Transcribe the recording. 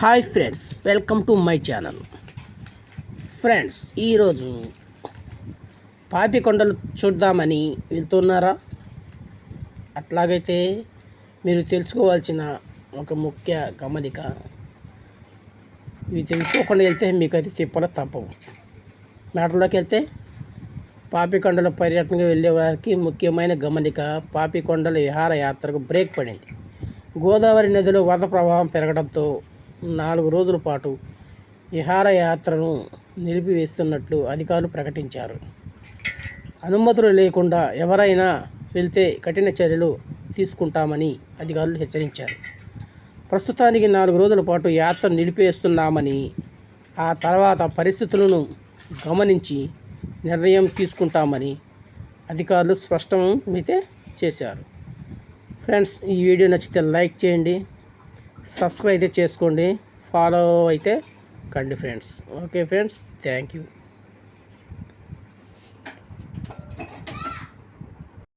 Hi friends welcome to my channel. Friends ఈరోజు పాపికొండలు చూద్దామని వెళ్తున్నారా? అట్లాగైతే మీరు తెలుసుకోవాల్సిన ఒక ముఖ్య గమనిక ఇవి తెలుసుకోకుండా వెళ్తే మీకైతే తిప్పలు తప్పవు. మ్యాటర్లోకి వెళ్తే పాపికొండల పర్యటనకు వెళ్ళే వారికి ముఖ్యమైన గమనిక పాపికొండల విహారయాత్రకు బ్రేక్ పడింది. గోదావరి నదిలో వరద ప్రభావం పెరగడంతో నాలుగు రోజుల పాటు విహారయాత్రను నిలిపివేస్తున్నట్లు అధికారులు ప్రకటించారు. అనుమతులు లేకుండా ఎవరైనా వెళ్తే కఠిన చర్యలు తీసుకుంటామని అధికారులు హెచ్చరించారు. ప్రస్తుతానికి నాలుగు రోజుల పాటు యాత్ర నిలిపేస్తున్నామని ఆ తర్వాత పరిస్థితులను గమనించి నిర్ణయం తీసుకుంటామని అధికారులు స్పష్టం అయితే చేశారు. ఫ్రెండ్స్ ఈ వీడియో నచ్చితే లైక్ చేయండి. సబ్స్క్రైబ్ అయితే చేసుకోండి. ఫాలో అయితే కండి friends. Okay friends thank you.